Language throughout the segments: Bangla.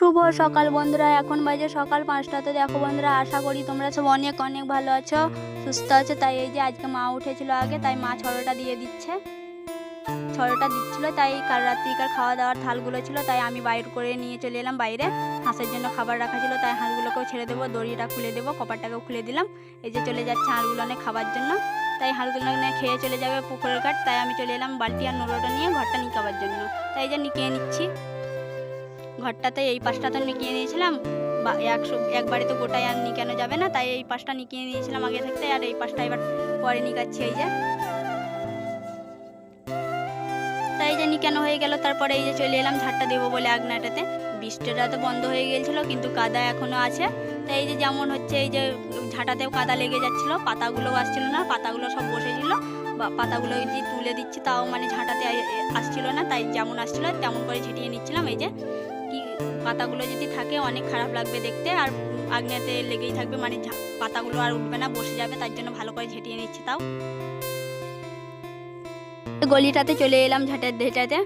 শুভ সকাল বন্ধুরা এখন বাজে সকাল পাঁচটাতে দেখো বন্ধুরা আশা করি তোমরা সব অনেক অনেক ভালো আছো সুস্থ আছো। তাই এই যে আজকে মা উঠেছিল আগে তাই মা ছড়োটা দিয়ে দিচ্ছে। ছড়োটা দিচ্ছিল তাই কাল রাত্রিকার খাওয়া দাওয়ার থালগুলো ছিল তাই আমি বাইর করে নিয়ে চলে এলাম বাইরে। হাঁসের জন্য খাবার রাখা ছিল তাই হাঁসগুলোকেও ছেড়ে দেবো দড়িটা খুলে দেবো কপারটাকেও খুলে দিলাম। এই যে চলে যাচ্ছে হাঁসগুলো অনেক খাবার জন্য। তাই হাঁসগুলো নিয়ে খেয়ে চলে যাবে পুকুরের কাঠ তাই আমি চলে এলাম বালতি আর নুড়োটা নিয়ে ঘরটা নিয়ে নিকাবার জন্য। তাই যে নিকিয়ে নিচ্ছি। ঘরটাতে এই পাশটা তো নিকিয়ে নিয়েছিলাম বা একশো, একবারে তো গোটায় আর নিকানো যাবে না, তাই এই পাশটা নিকিয়ে নিয়েছিলাম আগে থাকতে, আর এই পাশটা এবার পরে নিকাচ্ছি এই যে। তাই যে নিকানো হয়ে গেল, তারপরে এই যে চলে এলাম ঝাড়টা দেবো বলে আগনাটাতে বৃষ্টিটা তো বন্ধ হয়ে গিয়েছিল, কিন্তু কাদা এখনও আছে। তাই এই যে যেমন হচ্ছে, এই যে ঝাঁটাতেও কাদা লেগে যাচ্ছিল পাতাগুলো আসছিল না, পাতাগুলো সব বসেছিল। বা পাতাগুলো যে তুলে দিচ্ছি, তাও মানে ঝাঁটাতে আসছিল না, তাই যেমন আসছিল, তেমন করে ঝেঁটিয়ে নিচ্ছিলাম এই যে। কি পাতাগুলো যদি থাকে, অনেক খারাপ লাগবে দেখতে। আর আগ্নেয়াতে লেগেই থাকবে মানে পাতাগুলো আর উঠবে না, বসে যাবে, তার জন্য ভালো করে ঝেঁটিয়ে নিচ্ছি তাও। গলিটাতে চলে এলাম ঝাঁটের ঝেঁটাতে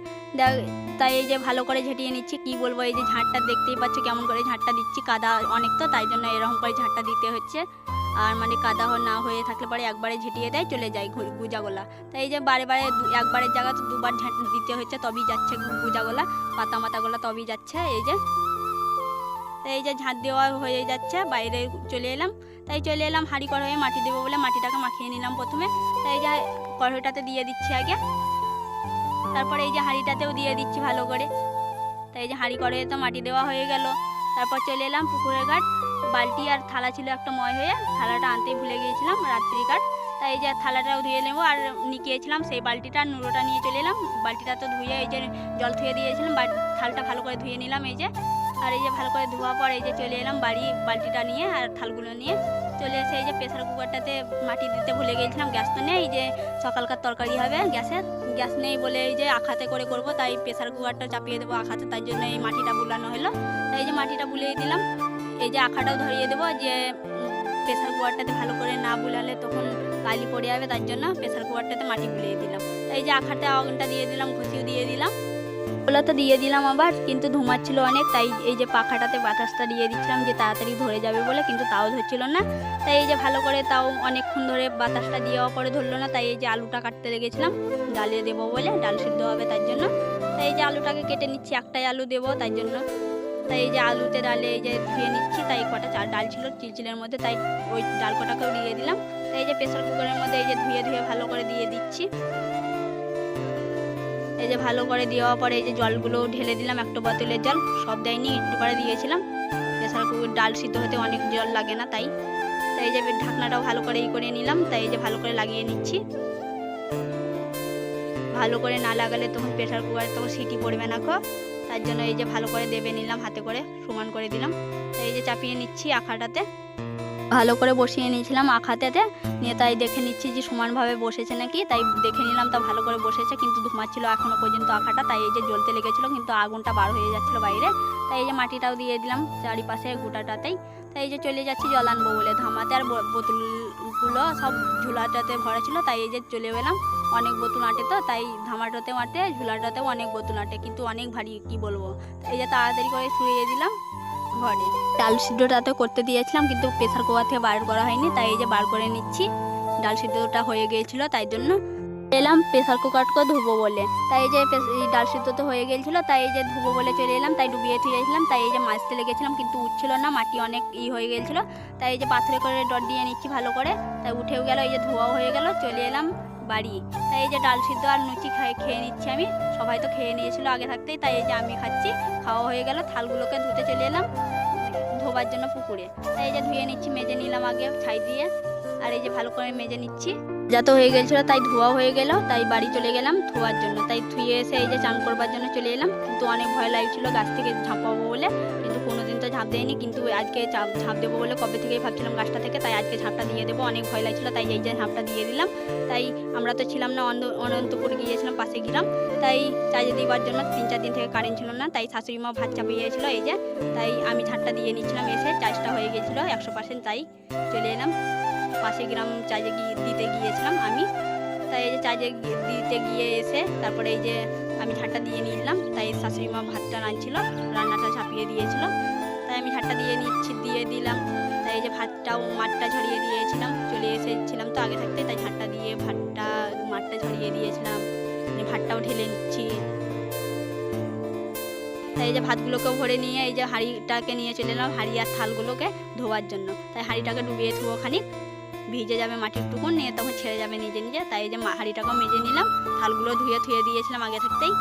তাই এই যে ভালো করে ঝেঁটিয়ে নিচ্ছি, কি বলব, এই যে ঝাঁটটা দেখতেই পাচ্ছ, কেমন করে ঝাঁটটা দিচ্ছি, কাদা অনেক তো, তাই জন্য এরকম করে ঝাঁটটা দিতে হচ্ছে। আর মানে কাদা না হয়ে থাকলে পরে একবারে ঝেঁটিয়ে দেয়, চলে যায় গুজাগোলা। তাই এই যে বারে বারে একবারের জায়গা তো দুবার ঝাঁট দিতে হচ্ছে, তবেই যাচ্ছে গুজাগোলা পাতা মাতাগুলো তবেই যাচ্ছে, এই যে। তাই এই যে ঝাঁট দেওয়া হয়ে যাচ্ছে, বাইরে চলে এলাম। তাই চলে এলাম হাঁড়ি কড়াইয়ে মাটি দেবো বলে মাটিটাকে মাখিয়ে নিলাম প্রথমে। তাই যে কড়াইটাতে দিয়ে দিচ্ছি আগে। তারপরে এই যে হাঁড়িটাতেও দিয়ে দিচ্ছি ভালো করে। তাই এই যে হাঁড়ি কড়াইয়ে তো মাটি দেওয়া হয়ে গেল। তারপর চলে এলাম পুকুরের ঘাট। বালতি আর থালা ছিল একটা ময় হয়ে, থালাটা আনতেই ভুলে গিয়েছিলাম রাত্রি কাঠ তাই যে থালাটাও ধুয়ে নেব আর নিকিয়েছিলাম সেই বালতিটা নুরোটা নিয়ে চলে এলাম। বালতিটা তো ধুয়ে এই যে জল ধুয়ে দিয়েছিলাম, বা থালটা ভালো করে ধুয়ে নিলাম এই যে। আর এই যে ভালো করে ধোয়া পর এই যে চলে এলাম বাড়ি বালতিটা নিয়ে আর থালগুলো নিয়ে। চলে এসে এই যে প্রেসার কুকারটাতে মাটি দিতে ভুলে গিয়েছিলাম গ্যাস তো নেই যে সকালকার তরকারি হবে গ্যাসের গ্যাস নেই বলে এই যে আখাতে করে করব, তাই প্রেসার কুকারটা চাপিয়ে দেবো আখাতে তার জন্য এই মাটিটা বুলানো হলো। তাই এই যে মাটিটা বুলিয়ে দিলাম, এই যে আখাটাও ধরিয়ে দেবো, যে প্রেসার কুকারটাতে ভালো করে না বুলালে তখন কালি পড়ে যাবে, তার জন্য প্রেশার কুকারটাতে মাটি বুলিয়ে দিলাম। তাই এই যে আখাতে আগুনটা দিয়ে দিলাম ঘষিও দিয়ে দিলাম। ওগুলো তো দিয়ে দিলাম আবার, কিন্তু ধুমাচ্ছিল অনেক, তাই এই যে পাখাটাতে বাতাসটা দিয়ে দিচ্ছিলাম যে তাড়াতাড়ি ধরে যাবে বলে, কিন্তু তাও ধরছিল না। তাই এই যে ভালো করে তাও অনেকক্ষণ ধরে বাতাসটা দেওয়া পরে ধরলো না, তাই এই যে আলুটা কাটতে লেগেছিলাম ডালে দেবো বলে, ডাল সিদ্ধ হবে তার জন্য। তাই এই যে আলুটাকে কেটে নিচ্ছি, একটাই আলু দেবো তাই জন্য। তাই এই যে আলুতে ডালে এই যে ধুয়ে নিচ্ছি, তাই কটা চাল ডাল ছিল চিলচিলের মধ্যে, তাই ওই ডাল কটাকেও দিয়ে দিলাম। তাই এই যে প্রেসার কুকারের মধ্যে এই যে ধুয়ে ধুয়ে ভালো করে দিয়ে দিচ্ছি। এই যে ভালো করে দেওয়ার পরে এই যে জলগুলো ঢেলে দিলাম একটা বোতলের জল, সব দেয়নি একটু করে দিয়েছিলাম। প্রেসার কুকার ডাল সিদ্ধ হতে অনেক জল লাগে না তাই। তাই এই যে ঢাকনাটাও ভালো করে ই করে নিলাম, তাই এই যে ভালো করে লাগিয়ে নিচ্ছি। ভালো করে না লাগালে তখন প্রেশার কুকারে তখন সিটি পড়বে না খো তার জন্য এই যে ভালো করে দেবে নিলাম, হাতে করে সমান করে দিলাম। তাই এই যে চাপিয়ে নিচ্ছি আখাটাতে ভালো করে বসিয়ে নিয়েছিলাম আখাতেতে নিয়ে তাই দেখে নিচ্ছি যে সমানভাবে বসেছে নাকি, তাই দেখে নিলাম তা ভালো করে বসেছে, কিন্তু ধুমাচ্ছিল এখনও পর্যন্ত আখাটা তাই এই যে জ্বলতে লেগেছিলো, কিন্তু আগুনটা বার হয়ে যাচ্ছিল বাইরে। তাই এই যে মাটিটাও দিয়ে দিলাম চারিপাশে গোটাটাতেই। তাই এই যে চলে যাচ্ছি জল আনব বলে। ধামাতে আর বোতলগুলো সব ঝুলাটাতে ভরা ছিল, তাই এই যে চলে গেলাম অনেক বোতল আটে তো, তাই ধামাটাতেও আঁটে, ঝুলাটাতেও অনেক বোতল আঁটে, কিন্তু অনেক ভারী, কি বলব। এই যে তাড়াতাড়ি করে শুয়ে দিলাম। ঘরে। ডাল সিদ্ধটা তো করতে দিয়েছিলাম, কিন্তু প্রেসার কুকার থেকে বার করা হয়নি, তাই এই যে বার করে নিচ্ছি। ডাল সিদ্ধটা হয়ে গিয়েছিল, তাই জন্য এলাম, প্রেসার কুকারকে ধুবো বলে। তাই এই যে ডাল সিদ্ধ তো হয়ে গিয়েছিল, তাই এই যে ধুবো বলে চলে এলাম, তাই ডুবিয়ে থুয়েছিলাম তাই এই যে মাছতে লেগেছিলাম, কিন্তু উঠছিল না, মাটি অনেক ই হয়ে গিয়েছিল। তাই এই যে পাথরে করে ডট দিয়ে নিচ্ছি ভালো করে, তাই উঠেও গেল, এই যে ধোয়াও হয়ে গেল, চলে এলাম। বাড়ি। তাই এই যে ডাল সিদ্ধ আর লুচি খাই খেয়ে নিচ্ছি আমি। সবাই তো খেয়ে নিয়েছিল আগে থাকতেই, তাই এই যে আমি খাচ্ছি। খাওয়া হয়ে গেল, থালগুলোকে ধুতে চলে এলাম ধোবার জন্য পুকুরে। তাই এই যে ধুয়ে নিচ্ছি, মেজে নিলাম আগে ছাই দিয়ে। আর এই যে ভালো করে মেজে নিচ্ছি। যত হয়ে গেছিল, তাই ধোয়া হয়ে গেল, তাই বাড়ি চলে গেলাম ধোয়ার জন্য। তাই ধুয়ে এসে এই যে চান করবার জন্য চলে এলাম। কিন্তু অনেক ভয় লাগছিল গাছ থেকে ঝাঁপাবো বলে। ঝাঁপ দেয়নি, কিন্তু আজকে ঝাঁপ দেবো বলে কবে থেকেই ভাবছিলাম গাছটা থেকে, তাই আজকে ঝাঁপটা দিয়ে দেবো। অনেক ভয় লাগছিল, তাই এই যে ঝাঁপটা দিয়ে দিলাম। তাই আমরা তো ছিলাম না অনন্তপুর গিয়েছিলাম, পাশে গেলাম। তাই চার্জে দেওয়ার জন্য তিন চার দিন থেকে কারেন্ট ছিল না, তাই শাশুড়ি মা ভাত চাপিয়ে গিয়েছিল এই যে। তাই আমি ঝাঁটটা দিয়ে নিচ্ছিলাম এসে চার্জটা হয়ে গেছিল, একশো পার্সেন্ট তাই চলে এলাম। পাশে গ্রাম চার্জে গিয়ে দিতে গিয়েছিলাম আমি। তাই এই যে চার্জে দিতে গিয়ে এসে, তারপরে এই যে আমি ঝাঁটটা দিয়ে নিলাম। তাই শাশুড়ি মা ভাতটা রাঁধছিল রান্নাটা ঝাঁপিয়ে দিয়েছিল। তাই আমি ঝাড়টা দিয়ে নিচ্ছি, দিয়ে দিলাম। তাই এই যে ভাতটাও মাঠটা ঝরিয়ে দিয়েছিলাম, চলে এসেছিলাম তো আগে থাকতে, তাই ঝাড়টা দিয়ে ভাতটা মাঠটা ঝরিয়ে দিয়েছিলাম। ভাতটাও ঢেলে নিচ্ছি। তাই এই যে ভাতগুলোকে ভরে নিয়ে এই যে হাঁড়িটাকে নিয়ে চলে এলাম, হাঁড়ি আর থালগুলোকে ধোয়ার জন্য। তাই হাঁড়িটাকে ডুবিয়ে ধুবো খানিক ভিজে যাবে মাটির টুকুন, নিয়ে তখন ছেড়ে যাবে নিজে নিজে। তাই এই যে হাঁড়িটাকেও মেজে নিলাম, থালগুলো ধুয়ে ধুয়ে দিয়েছিলাম আগে থাকতেই।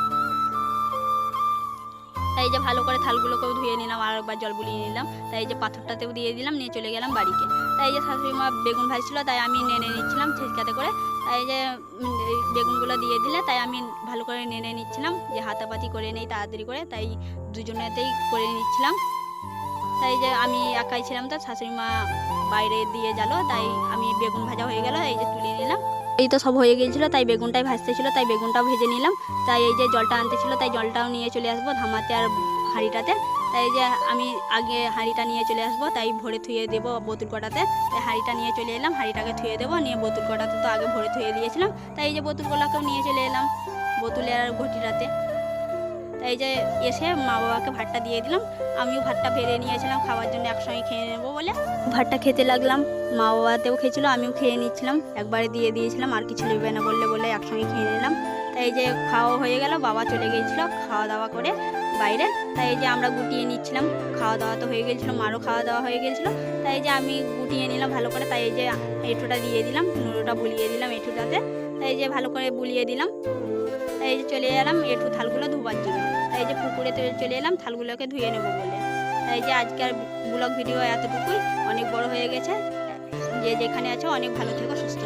তাই যে ভালো করে থালগুলোকেও ধুয়ে নিলাম আর একবার জল বুলিয়ে নিলাম। তাই যে পাথরটাতেও দিয়ে দিলাম, নিয়ে চলে গেলাম বাড়িতে। তাই যে শাশুড়ি মা বেগুন ভাজছিল, তাই আমি নেনে নিচ্ছিলাম ছেচকাতে করে। তাই যে বেগুনগুলো দিয়ে দিলে, তাই আমি ভালো করে নেনে নিচ্ছিলাম, যে হাতাপাতি করে নেই তাড়াতাড়ি করে, তাই দুজনেতেই করে নিচ্ছিলাম। তাই যে আমি একাই ছিলাম তো, শাশুড়ি মা বাইরে দিয়ে গেল, তাই আমি বেগুন ভাজা হয়ে গেল, এই যে তুলে নিলাম। এই তো সব হয়ে গিয়েছিল, তাই বেগুনটাই ভাজতে ছিল তাই বেগুনটাও ভেজে নিলাম। তাই এই যে জলটা আনতে ছিল তাই জলটাও নিয়ে চলে আসব ধামাতে আর হাঁড়িটাতে। তাই যে আমি আগে হাঁড়িটা নিয়ে চলে আসব, তাই ভরে থুয়ে দেবো বোতল কটাতে। তাই হাঁড়িটা নিয়ে চলে এলাম, হাঁড়িটাকে থুয়ে দেবো, নিয়ে বোতল কটাতে তো আগে ভরে থুয়ে দিয়েছিলাম। তাই এই যে বোতল কলাকেও নিয়ে চলে এলাম বোতলে আর ঘটিটাতে। তাই যে এসে মা বাবাকে ভাতটা দিয়ে দিলাম। আমিও ভাতটা বেড়ে নিয়েছিলাম খাওয়ার জন্য একসঙ্গে খেয়ে নেব বলে। ভাতটা খেতে লাগলাম, মা বাবাতেও খেয়েছিল, আমিও খেয়ে নিচ্ছিলাম। একবারে দিয়ে দিয়েছিলাম, আর কিছু নেবে না বললে বলে একসঙ্গে খেয়ে নিলাম। তাই যে খাওয়া হয়ে গেল, বাবা চলে গিয়েছিল খাওয়া দাওয়া করে বাইরে। তাই যে আমরা গুটিয়ে নিচ্ছিলাম, খাওয়া দাওয়া তো হয়ে গেছিল, মারও খাওয়া দাওয়া হয়ে গেছিল। তাই যে আমি গুটিয়ে নিলাম ভালো করে, তাই যে এঁঠোটা দিয়ে দিলাম নুড়োটা বুলিয়ে দিলাম এঁঠোটাতে এই যে ভালো করে বুলিয়ে দিলাম। এই যে চলে এলাম একটু থালগুলো ধোবার জন্য। এই যে পুকুরে চলে এলাম, থালগুলোকে ধুয়ে নেব বলে। এই যে আজকের ব্লগ ভিডিও এতটুকুই। অনেক বড় হয়ে গেছে। যে যেখানে আছে, অনেক ভালো থেকো, সুস্থ